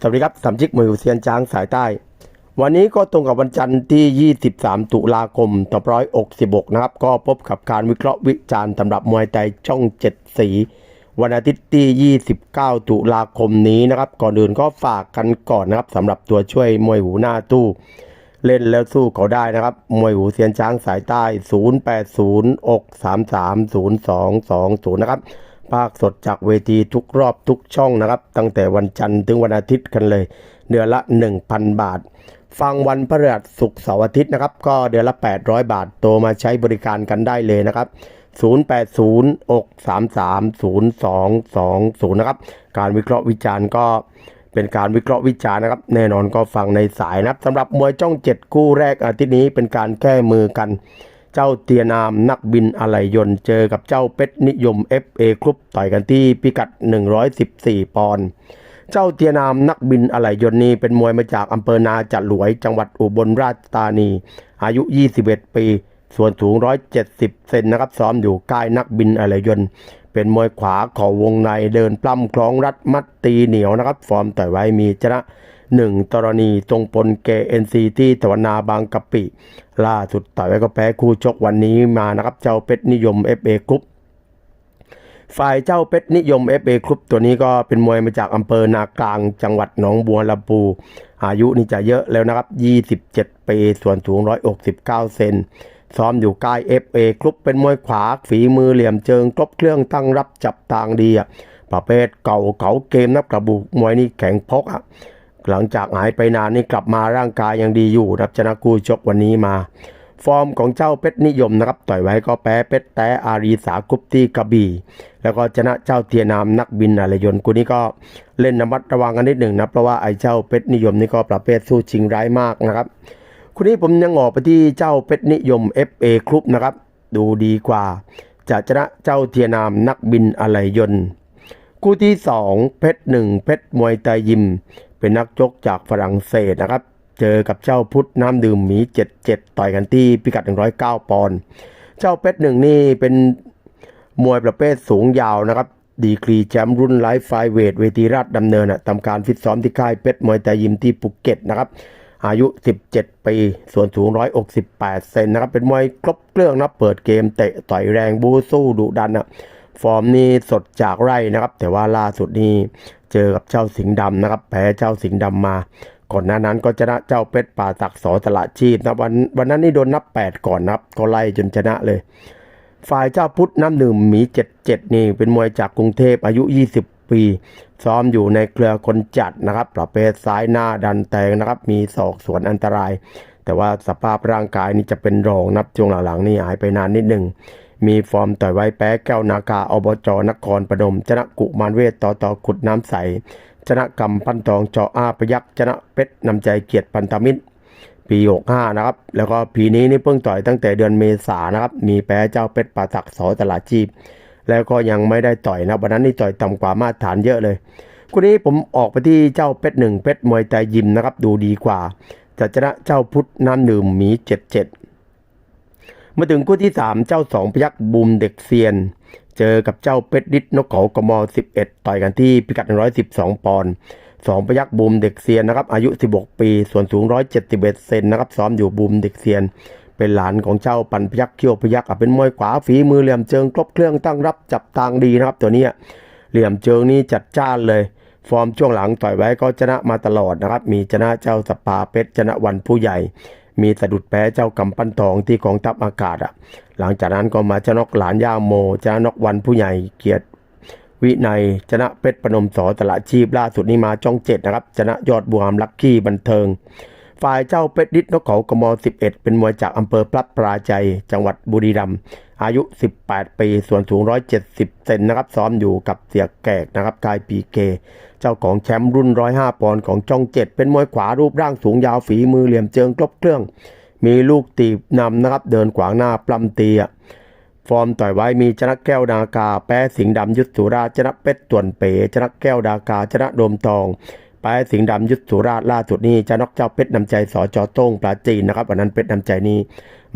สวัสดีครับสามชิกมวยหูเซียนจ้างสายใต้ วันนี้ก็ตรงกับวันจันทร์ที่ 23 ตุลาคม2566 นะครับ ก็พบกับการวิเคราะห์วิจารณ์สำหรับมวยไทยช่อง 7 สี วันอาทิตย์ที่ 29 ตุลาคมนี้นะครับ ก่อนอื่นก็ฝากกันก่อนนะครับสำหรับตัวช่วยมวยหูหน้าตู้ เล่นแล้วสู้เขาได้นะครับ มวยหูเซียนช้างสายใต้ 080อก330220 นะครับ ภาคสดจากเวทีทุกรอบทุกช่องนะครับ ตั้งแต่วันจันทร์ถึงวันอาทิตย์กันเลย เดือนละ 1,000 บาท ฟังวันพฤหัสศุกร์เสาร์อาทิตย์นะครับ ก็เดือนละ 800 บาท โตมาใช้บริการกันได้เลยนะครับ 080อก330220 นะครับ การวิเคราะห์วิจารณ์ก็เป็นการวิเคราะห์วิจารณ์นะครับ แน่นอนก็ฟังในสายนะครับสำหรับมวยจ้องเจ็ดคู่แรกอาทิตย์นี้เป็นการแก้มือกัน เจ้าเตียนามนักบินอะไหล่ยนต์เจอกับเจ้าเป็ดนิยม FA ครุปต่อยกันที่พิกัด 114 ปอนด์เจ้าเตียนามนักบินอะไหล่ยนต์นี้เป็นมวยมาจากอำเภอนาจัดหลวย จังหวัดอุบลราชธานี อายุ 21 ปี ส่วนสูง 170 เซนนะครับซ้อมอยู่ค่ายนักบินอะไหล่ยนต์เป็นมวยขวาข่าวงในเดินปล้ำคล้องรัดมัดตีเหนียวนะครับ ฟอร์มต่อยไว้มีชนะ หนึ่งตรณีตรงปนเกเอ็นซีที่ตะวันนาบางกะปิ ล่าสุดต่อยไว้ก็แพ้คู่ชกวันนี้มานะครับ เจ้าเพชรนิยม FA กรุ๊ปฝ่ายเจ้าเพชรนิยม FA กรุ๊ปตัวนี้ก็เป็นมวยมาจากอำเภอนากลางจังหวัดหนองบัวลำพูอายุนี่จะเยอะแล้วนะครับ 27 ปี ส่วนสูง 169 เซนซ้อมอยู่ใกล้ FA คลุปเป็นมวยขวาฝีมือเหลี่ยมเจิงครบเครื่องตั้งรับจับทางดีอะประเภทเก่าเก่าเกมนับกระบุกมวยนี่แข็งพกอะ หลังจากหายไปนานนี่กลับมาร่างกายยังดีอยู่รับชนะคู่ชกวันนี้มา ฟอร์มของเจ้าเพชรนิยมนะครับต่อยไว้ก็แพ้เพชรแต่อารีสากรุ๊ปที่กระบี่แล้วก็ชนะเจ้าเทียนามนักบินอารยนต์คู่นี้ก็เล่นระมัดระวังกันนิดหนึ่งนะเพราะว่าไอ้เจ้าเพชรนิยมนี่ก็ประเภทสู้ชิงร้ายมากนะครับคุณนี้ผมยังออกไปที่เจ้าเพชรนิยม FA ครุปนะครับดูดีกว่าจะชนะเจ้าเทียนามนักบินอะไหลยนต์ คู่ที่ 2 เพชรหนึ่งเพชรมวยไตยิม เป็นนักชกจากฝรั่งเศสนะครับ เจอกับเจ้าพุทธน้ำดื่มหมี 77 ต่อยกันที่พิกัด 109 ปอนด์เจ้าเพชรหนึ่งนี่เป็นมวยประเภทสูงยาวนะครับดีกรีแชมป์รุ่นไลฟ์ไฟเวทเวทีราชดำเนินอะทำการฟิตซ้อมที่ค่ายเพชรมวยไตยิมที่ภูเก็ตนะครับ อายุ 17 ปี ส่วนสูง 168 เซนนะครับ เป็นมวยครบเครื่องนะเปิดเกมเตะต่อยแรงบูสู้ดุดันอะ ฟอร์มนี่สดจากไร่นะครับ แต่ว่าล่าสุดนี่เจอกับเจ้าสิงห์ดำนะครับแพ้เจ้าสิงห์ดำมา ก่อนหน้านั้นก็ชนะเจ้าเป็ดป่าตักสอสละชีพนะวันวันนั้นนี่โดนนับ 8 ก่อนนับก็ไล่จนชนะเลย ฝ่ายเจ้าพุทธน้ำหนึ่งหมี 77 นี่เป็นมวยจากกรุงเทพอายุ 20 ปี ซ้อมอยู่ในเครือคนจัดนะครับ ประเภทซ้ายหน้าดันแตงนะครับ มีศอกสวนอันตราย แต่ว่าสภาพร่างกายนี่จะเป็นรองนับช่วงหลังๆนี่หายไปนานนิดหนึ่ง มีฟอร์มต่อยไว้แพ้แก้วนากาอบจนครปฐมชนะกุมารเวทต่อต่อขุดน้ำใส ชนะกำพันทองจออาพยักษ์ชนะเพชรนำใจเกียรติพันธมิตร ปี65นะครับ แล้วก็ปีนี้นี่เพิ่งต่อยตั้งแต่เดือนเมษานะครับ มีแพ้เจ้าเป็ดป่าตักสอตลาดจีบ แล้วก็ยังไม่ได้ต่อยนะวันนั้นนี่ต่อยต่ำกว่ามาตรฐานเยอะเลยคู่นี้ผมออกไปที่เจ้าเป็ดหนึ่งเป็ดมวยไตยิมนะครับ ดูดีกว่าจะชนะเจ้าพุทธน้ำดื่มหมี77 มาถึงคู่ที่ 3 เจ้าสองพยักบูมเด็กเซียน เจอกับเจ้าเป็ดดิดนกเขากม11 ต่อยกันที่พิกัด 112 ปอนด์สองพยักบูมเด็กเซียนนะครับอายุ 16 ปี ส่วนสูง 171 เซนนะครับซ้อมอยู่บูมเด็กเซียน เป็นหลานของเจ้าปันพยักเขี้ยวพยักเป็นมวยขวาฝีมือเหลี่ยมเจิงครบเครื่องตั้งรับจับทางดีนะครับตัวนี้เหลี่ยมเจิงนี่จัดจ้านเลยฟอร์มช่วงหลังต่อยไว้ก็ชนะมาตลอดนะครับ มีชนะเจ้าสปาเพชรชนะวันผู้ใหญ่ มีสะดุดแพ้เจ้ากำปั้นทองที่กองทัพอากาศอะ หลังจากนั้นก็มาชนะนกหลานย่าโมชนะนกวันผู้ใหญ่เกียรติวินัยชนะเพชรปนมสอตละชีพล่าสุดนี้มาจ้องเจ็ดนะครับชนะยอดบวมลักกี้บันเทิง ฝ่ายเจ้าเป็ดดิดนกเขากม11 เป็นมวยจากอำเภอพลับปราใจจังหวัดบุรีรัมย์อายุ 18 ปี ส่วนสูง 170 เซนนะครับ ซ้อมอยู่กับเสียแกกนะครับกายปีเก เจ้าของแชมป์รุ่น 105 ปอนด์ของจ้องเจ็ดเป็นมวยขวารูปร่างสูงยาวฝีมือเหลี่ยมเจิงครบเครื่อง มีลูกตีบนำนะครับ เดินขวางหน้าปล้ำตีฟอร์มต่อยไว้มีชนะแก้วดากา แพ้สิงห์ดำยุทธสุราชชนะเป็ดต่วนเป๋ชนะแก้วดากาชนะโดมทอง แพ้สิงห์ดำยุทธสุราล่าสุดนี้ชนะเจ้าเป็ดนำใจสอจอโต้งปลาจีนนะครับวันนั้นเป็ดนำใจนี้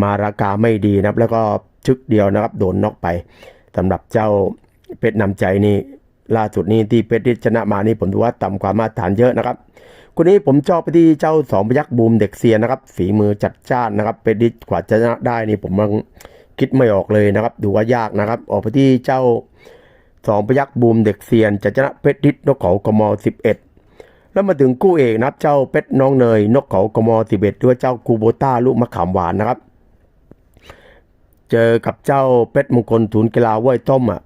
มาราคาไม่ดีนะครับ แล้วก็ชึกเดียวนะครับโดนน็อกไปสำหรับเจ้าเป็ดนำใจนี่ล่าสุดนี้ที่เพชรทธิ์ชนะมานี่ผมดูว่าต่ำกว่ามาตรฐานเยอะนะครับคนนี้ผมชอบไปที่เจ้าสองพยักบูมเด็กเซียนนะครับฝีมือจัดจ้านนะครับเพชรฤทธิ์กว่าจะชนะได้นี่ผมยังคิดไม่ออกเลยนะครับดูว่ายากนะครับ ออกไปที่เจ้าสองพยักบูมเด็กเซียนจะชนะเพชรฤทธิ์นกเขากมสิบเอ็ด แล้วมาถึงคู่เอกนะครับ เจ้าเป็ดน้องเนย นกเขากมสิบเอ็ดด้วยเจ้าคูโบต้าลูกมะขามหวานนะครับ เจอกับเจ้าเป็ดมงคลศูนย์กีฬาว้ยต้มอะ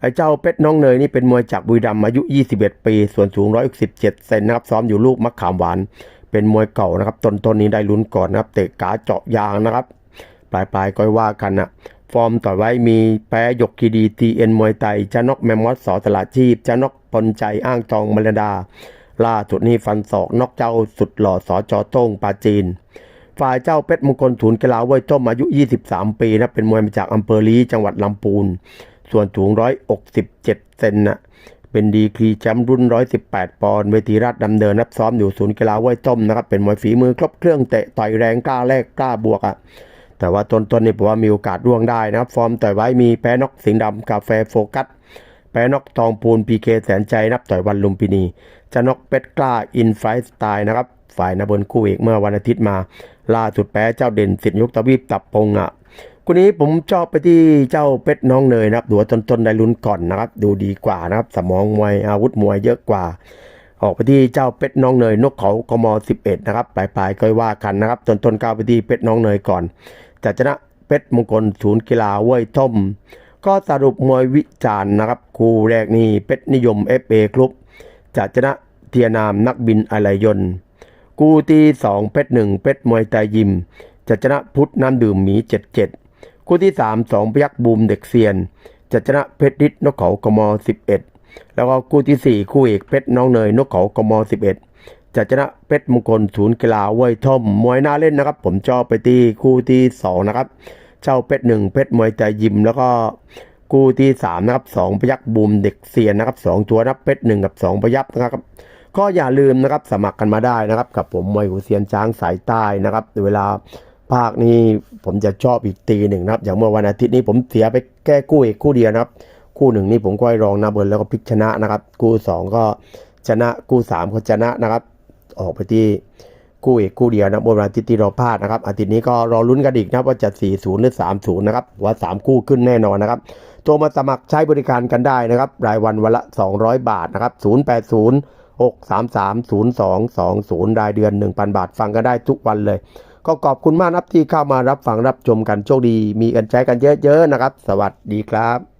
ไอ้เจ้าเป็ดน้องเนยนี่เป็นมวยจากบุรีรัมย์อายุ 21 ปี ส่วนสูง117เซนนะครับ ซ้อมอยู่ลูกมะขามหวาน เป็นมวยเก่านะครับตนต้นนี้ได้ลุ้นก่อนนะครับ เตะกาเจาะยางนะครับ ปลายปลายก็ว่ากันนะฟอร์มต่อไว้มีแพ้ยกคีดีทีเอ็นมวยไทยจะนกแมมมอสสอตลาดชีพจะนกพลใจอ้างทองมรดา ล่าสุดนี้ฟันศอกนอกเจ้าสุดหล่อสอจอโต้งปาจีน ฝ่ายเจ้าเพชรมงคลศูนกีฬาเว้ยต้มอายุ 23 ปีนะเป็นมวยมาจากอำเภอลีจังหวัดลำพูน ส่วนสูง 167 เซนนะเป็นดีกรีแชมป์รุ่น 118 ปอนด์เวทีราชดำเนินนับซ้อมอยู่ศูนย์กีฬาเว้ยต้มนะครับเป็นมวยฝีมือครบเครื่องเตะต่อยแรงกล้าแลกกล้าบวกอะแต่ว่าตนๆนี่ผมว่ามีโอกาสร่วงได้นะครับฟอร์มต่อยไว้มีแพ้นกสิงดำกาแฟโฟกัส แพ้นอกตองปูนพีเคแสนใจนับต่อยวันลุมพินี จะนอกเป็ดกล้าอินไฟสไตล์นะครับ ฝ่ายนาบนคู่เอกเมื่อวันอาทิตย์มา ล่าสุดแพ้เจ้าเด่นสิทธิยกตะวีปตับปงอะคู่นี้ผมชอบไปที่เจ้าเป็ดน้องเนยนะครับดูว่าตนๆได้ลุ้นก่อนนะครับ ดูดีกว่านะครับ สมองมวยอาวุธมวยเยอะกว่า ออกไปที่เจ้าเป็ดน้องเนยนกเขากม11นะครับปลายๆก็ว่ากันนะครับต้นๆก้าวไปที่เป็ดน้องเนยก่อนจะชนะเป็ดมงคลศูนย์กีฬาเว้ยต้ม ก็สรุปมวยวิจารณ์นะครับ คู่แรกนี่เป็ดนิยม FA ครุบจะชนะเทียนามนักบินอะไรยนต์คู่ที่สองเป็ดหนึ่งเป็ดมวยไตยิม จะชนะพุทธน้ำดื่มหมีเจ็ดเจ็ดคู่ที่สามสองพยักบูมเด็กเซียน จะชนะเพชรฤทธิ์นกเขากมสิบเอ็ดแล้วก็คู่ที่สี่คู่เอกเพชรน้องเนยนกเขากมสิบเอ็ดจะชนะเพชรมงคลศูนย์กีฬาเว้ยท่อมมวยน่าเล่นนะครับ ผมชอบไปที่คู่ที่สองนะครับ เจ้าเพชรหนึ่งเพชรมวยใจยิมแล้วก็คู่ที่สามนะครับสองพยักบูมเด็กเซียนนะครับสองตัวนะครับเพชรหนึ่งกับสองพยักนะครับ ก็อย่าลืมนะครับสมัครกันมาได้นะครับ กับผมมวยหูเซียนช้างสายใต้นะครับ เวลาภาคนี้ผมจะชอบอีกตีหนึ่งนะครับ อย่างเมื่อวันอาทิตย์นี้ผมเสียไปแก้คู่เอกคู่เดียวนะครับ คู่หนึ่งนี่ผมก็ให้รองนาเบิร์นแล้วก็พลิกชนะนะครับ คู่สองก็ชนะคู่สามก็ชนะนะครับ ออกไปที่ คู่เอกคู่เดียวนะบนวันอาทิตย์ที่เราพลาดนะครับอาทิตย์นี้ก็รอลุ้นกันอีกนะว่าจะ 4-0 หรือ 3-0 นะครับว่า 3 คู่ขึ้นแน่นอนนะครับโทรมาสมัครใช้บริการกันได้นะครับ รายวันวันละ 200 บาทนะครับ 080 633 0220 รายเดือน 1,000 บาทฟังกันได้ทุกวันเลย ก็ขอบคุณมากนะครับที่เข้ามารับฟังรับชมกันโชคดี มีกันใช้กันเยอะๆนะครับ สวัสดีครับ